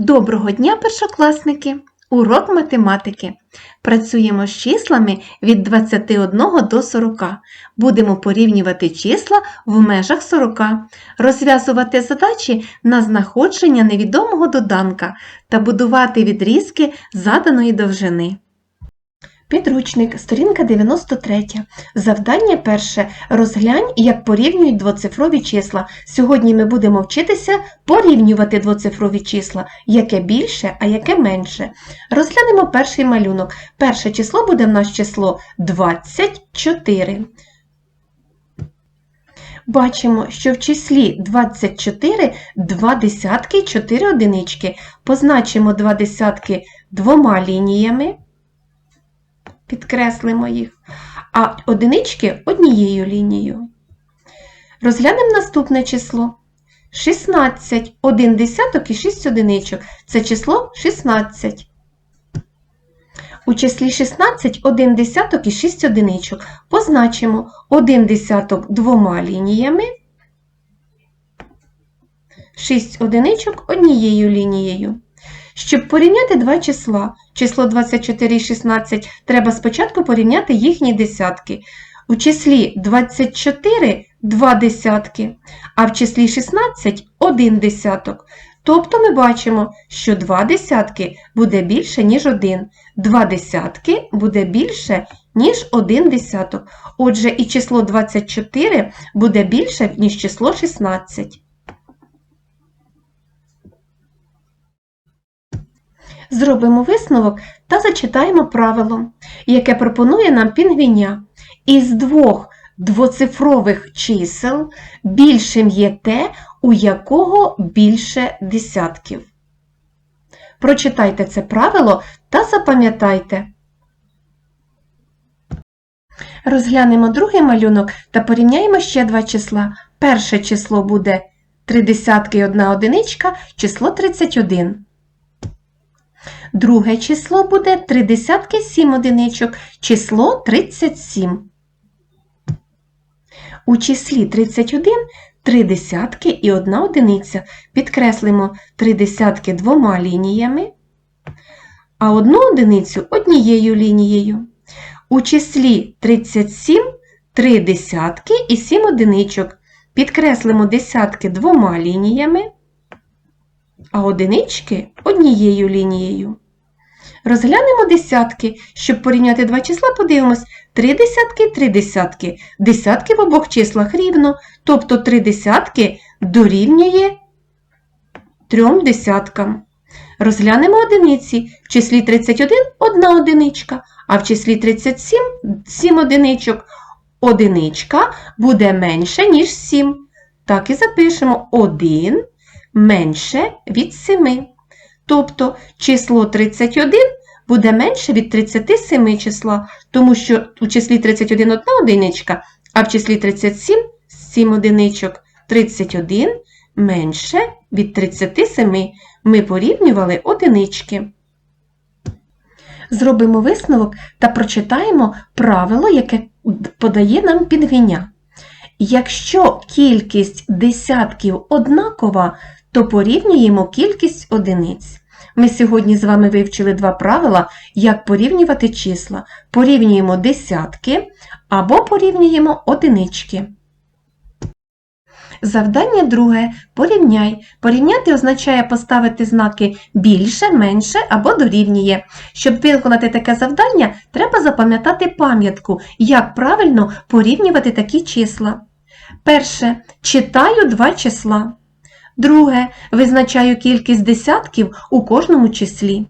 Доброго дня, першокласники! Урок математики. Працюємо з числами від 21 до 40. Будемо порівнювати числа в межах 40, розв'язувати задачі на знаходження невідомого доданка та будувати відрізки заданої довжини. Підручник, сторінка 93. Завдання перше. Розглянь, як порівнюють двоцифрові числа. Сьогодні ми будемо вчитися порівнювати двоцифрові числа, яке більше, а яке менше. Розглянемо перший малюнок. Перше число буде в нас число 24. Бачимо, що в числі 24 два десятки і 4 одинички. Позначимо два десятки двома лініями підкреслимо їх, а одинички однією лінією. Розглянемо наступне число. 16, 1 десяток і 6 одиничок. Це число 16. У числі 16 1 десяток і 6 одиничок. Позначимо 1 десяток двома лініями, 6 одиничок однією лінією. Щоб порівняти два числа, число 24 і 16, треба спочатку порівняти їхні десятки. У числі 24 два десятки, а в числі 16 один десяток. Тобто ми бачимо, що два десятки буде більше, ніж один. Два десятки буде більше, ніж один десяток. Отже, і число 24 буде більше, ніж число 16. Зробимо висновок та зачитаємо правило, яке пропонує нам пінгвіня. Із двох двоцифрових чисел більшим є те, у якого більше десятків. Прочитайте це правило та запам'ятайте. Розглянемо другий малюнок та порівняємо ще два числа. Перше число буде 3 десятки і 1 одиничка, число 31. Друге число буде 3 десятки 7 одиничок, число 37. У числі 31 3 десятки і 1 одиниця. Підкреслимо 3 десятки двома лініями, а одну одиницю однією лінією. У числі 37 3 десятки і 7 одиничок. Підкреслимо десятки двома лініями, а одинички однією лінією. Розглянемо десятки. Щоб порівняти два числа, подивимось 3 десятки, 3 десятки. Десятки в обох числах рівно, тобто 3 десятки дорівнює 3 десяткам. Розглянемо одиниці. В числі 31 одна одиничка, а в числі 37 7 одиничок. Одиничка буде менше, ніж 7. Так і запишемо 1 менше від 7. Тобто число 31 буде менше від 37 числа, тому що у числі 31 одна одиничка, а в числі 37 7 одиничок 31 менше від 37. Ми порівнювали одинички. Зробимо висновок та прочитаємо правило, яке подає нам підвіня. Якщо кількість десятків однакова, то порівнюємо кількість одиниць. Ми сьогодні з вами вивчили два правила, як порівнювати числа. Порівнюємо десятки або порівнюємо одинички. Завдання друге. Порівняй. Порівняти означає поставити знаки більше, менше або дорівнює. Щоб виконати таке завдання, треба запам'ятати пам'ятку, як правильно порівнювати такі числа. Перше. Читаю два числа. Друге. Визначаю кількість десятків у кожному числі.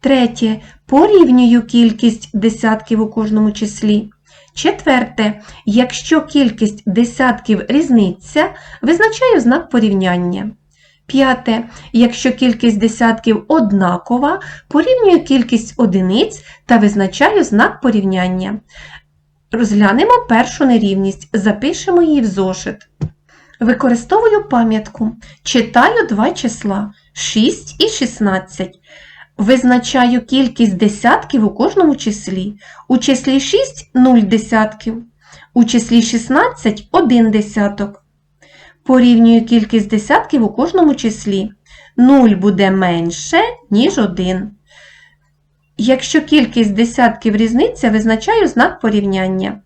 Третє. Порівнюю кількість десятків у кожному числі. Четверте. Якщо кількість десятків різниця, визначаю знак порівняння. П'яте. Якщо кількість десятків однакова, порівнюю кількість одиниць та визначаю знак порівняння. Розглянемо першу нерівність, запишемо її в зошит. Використовую пам'ятку. Читаю два числа 6 і 16. Визначаю кількість десятків у кожному числі. У числі 6 0 десятків. У числі 16 1 десяток. Порівнюю кількість десятків у кожному числі. 0 буде менше, ніж 1. Якщо кількість десятків різниця, визначаю знак порівняння.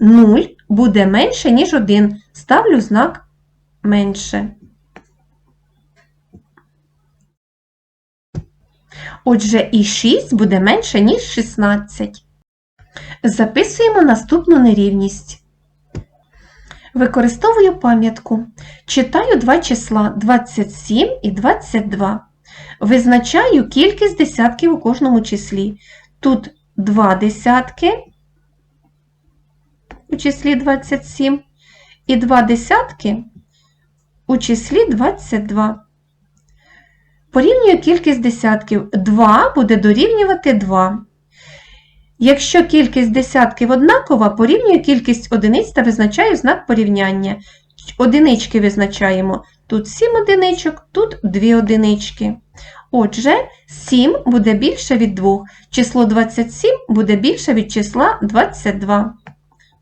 0 буде менше, ніж 1. Ставлю знак менше. Отже, і 6 буде менше, ніж 16. Записуємо наступну нерівність. Використовую пам'ятку. Читаю два числа 27 і 22. Визначаю кількість десятків у кожному числі. Тут два десятки у числі 27 і два десятки у числі 22. Порівнюю кількість десятків. 2 буде дорівнювати 2. Якщо кількість десятків однакова, порівнюю кількість одиниць та визначаю знак порівняння. Одинички визначаємо. Тут 7 одиничок, тут 2 одинички. Отже, 7 буде більше від 2. Число 27 буде більше від числа 22.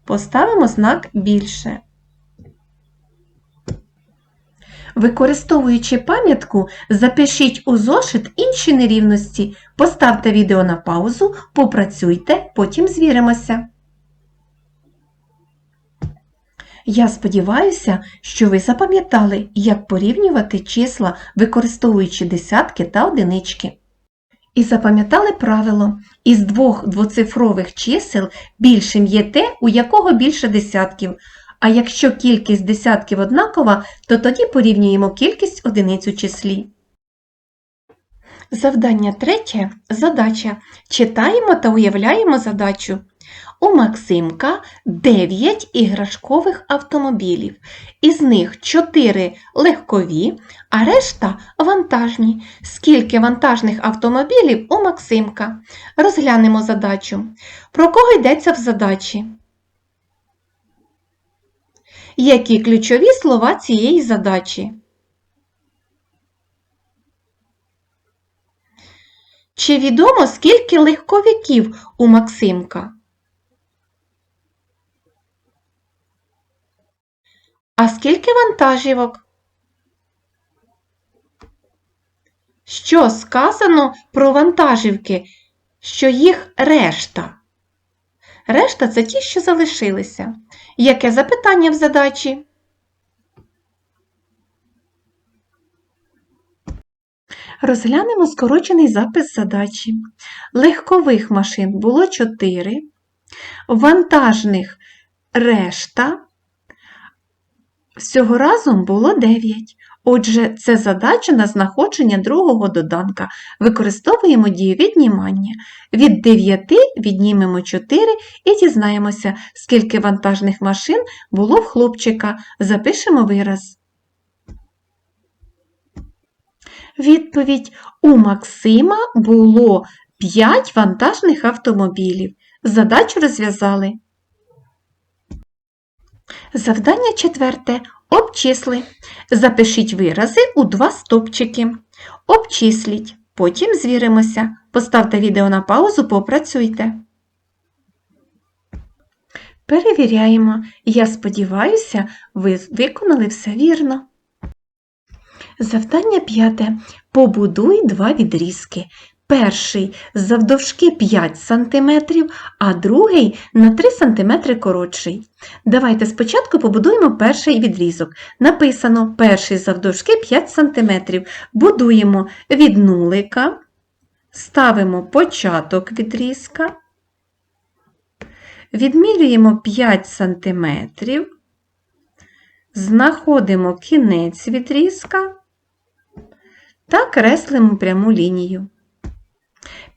Поставимо знак більше. Використовуючи пам'ятку, запишіть у зошит інші нерівності, поставте відео на паузу, попрацюйте, потім звіримося. Я сподіваюся, що ви запам'ятали, як порівнювати числа, використовуючи десятки та одинички. І запам'ятали правило, із двох двоцифрових чисел більшим є те, у якого більше десятків, а якщо кількість десятків однакова, то тоді порівнюємо кількість одиниць у числі. Завдання третє. Задача. Читаємо та уявляємо задачу. У Максимка 9 іграшкових автомобілів. Із них 4 легкові, а решта вантажні. Скільки вантажних автомобілів у Максимка? Розглянемо задачу. Про кого йдеться в задачі? Які ключові слова цієї задачі? Чи відомо, скільки легковиків у Максимка? А скільки вантажівок? Що сказано про вантажівки, що їх решта? Решта це ті, що залишилися. Яке запитання в задачі? Розглянемо скорочений запис задачі. Легкових машин було 4, вантажних решта. Всього разом було 9. Отже, це задача на знаходження другого доданка. Використовуємо дію віднімання. Від 9 віднімемо 4 і дізнаємося, скільки вантажних машин було в хлопчика. Запишемо вираз. Відповідь у Максима було 5 вантажних автомобілів. Задачу розв'язали. Завдання четверте. Обчисли. Запишіть вирази у два стопчики. Обчисліть. Потім звіримося. Поставте відео на паузу, попрацюйте. Перевіряємо. Я сподіваюся, ви виконали все вірно. Завдання п'яте. Побудуй два відрізки. Перший завдовжки 5 см, а другий на 3 см коротший. Давайте спочатку побудуємо перший відрізок. Написано перший завдовжки 5 см. Будуємо від нулика, ставимо початок відрізка, відмірюємо 5 см, знаходимо кінець відрізка та креслимо пряму лінію.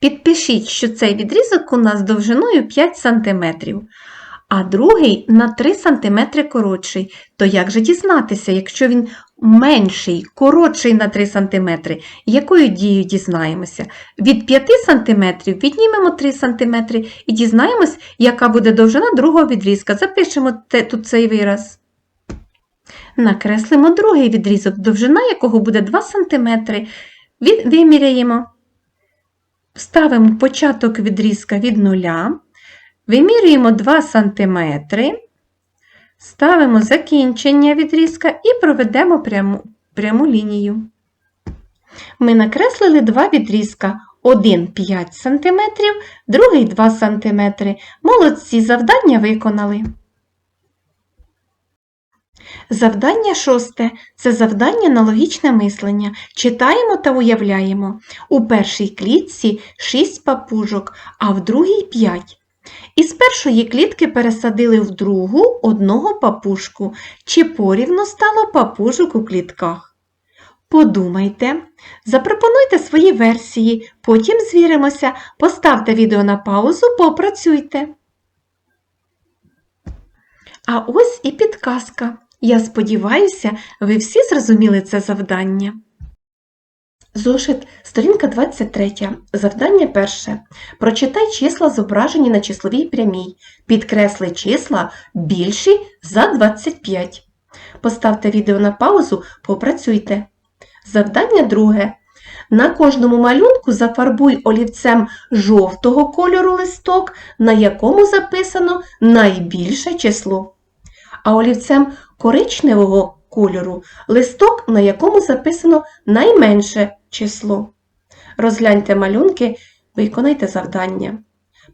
Підпишіть, що цей відрізок у нас довжиною 5 см, а другий на 3 см коротший. То як же дізнатися, якщо він менший, коротший на 3 см, якою дією дізнаємося? Від 5 см віднімемо 3 см і дізнаємось, яка буде довжина другого відрізка. Запишемо тут цей вираз. Накреслимо другий відрізок, довжина якого буде 2 см. Виміряємо. Ставимо початок відрізка від нуля, вимірюємо 2 см, ставимо закінчення відрізка і проведемо пряму, пряму лінію. Ми накреслили два відрізка. Один 5 см, другий 2 см. Молодці, завдання виконали. Завдання шосте це завдання на логічне мислення. Читаємо та уявляємо. У першій клітці 6 папужок, а в другій 5. Із першої клітки пересадили в другу одного папушку. Чи порівно стало папужок у клітках? Подумайте, запропонуйте свої версії, потім звіримося, поставте відео на паузу, попрацюйте. А ось і підказка. Я сподіваюся, ви всі зрозуміли це завдання. Зошит, сторінка 23. Завдання перше. Прочитай числа, зображені на числовій прямій. Підкресли числа більші за 25. Поставте відео на паузу, попрацюйте. Завдання друге. На кожному малюнку зафарбуй олівцем жовтого кольору листок, на якому записано найбільше число. А олівцем коричневого кольору листок, на якому записано найменше число. Розгляньте малюнки, виконайте завдання.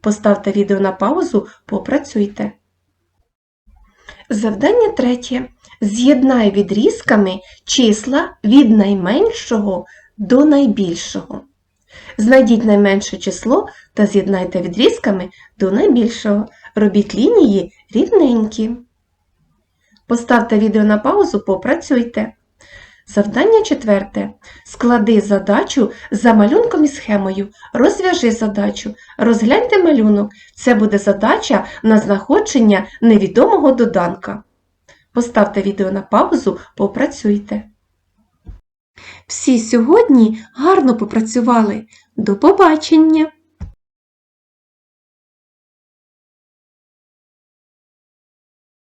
Поставте відео на паузу, попрацюйте. Завдання третє. З'єднай відрізками числа від найменшого до найбільшого. Знайдіть найменше число та з'єднайте відрізками до найбільшого. Робіть лінії рівненькі. Поставте відео на паузу, попрацюйте. Завдання четверте. Склади задачу за малюнком і схемою. Розв'яжи задачу. Розгляньте малюнок. Це буде задача на знаходження невідомого доданка. Поставте відео на паузу, попрацюйте. Всі сьогодні гарно попрацювали. До побачення!